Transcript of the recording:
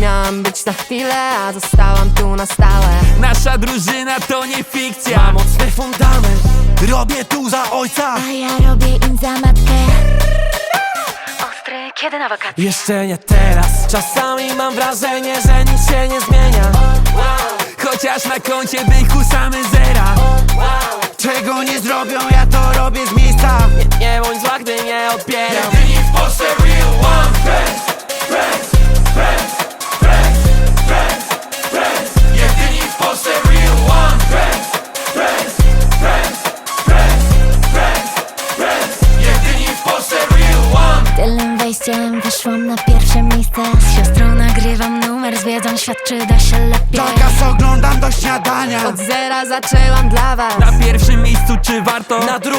Miałam być na chwilę, a zostałam tu na stałe. Nasza drużyna to nie fikcja. Ma mocny fundament. Robię tu za ojca. A ja robię im za matkę. Ostry, kiedy na wakacje? Jeszcze nie teraz. Czasami mam wrażenie, że nic się nie zmienia. Chociaż na koncie byku same zera odbieram Jedyni w Polsce real one. Friends Friends, friends, friends, friends, friends. Jedyni w Polsce real one. Friends Friends, friends, friends, friends, friends. Jedyni w Polsce real one. Tylnym wejściem wyszłam na pierwsze miejsce. Z siostrą nagrywam numer, z wiedzą świat czy da się lepiej? Zakaz oglądam do śniadania. Od zera zaczęłam dla was. Na pierwszym miejscu czy warto? Na drugim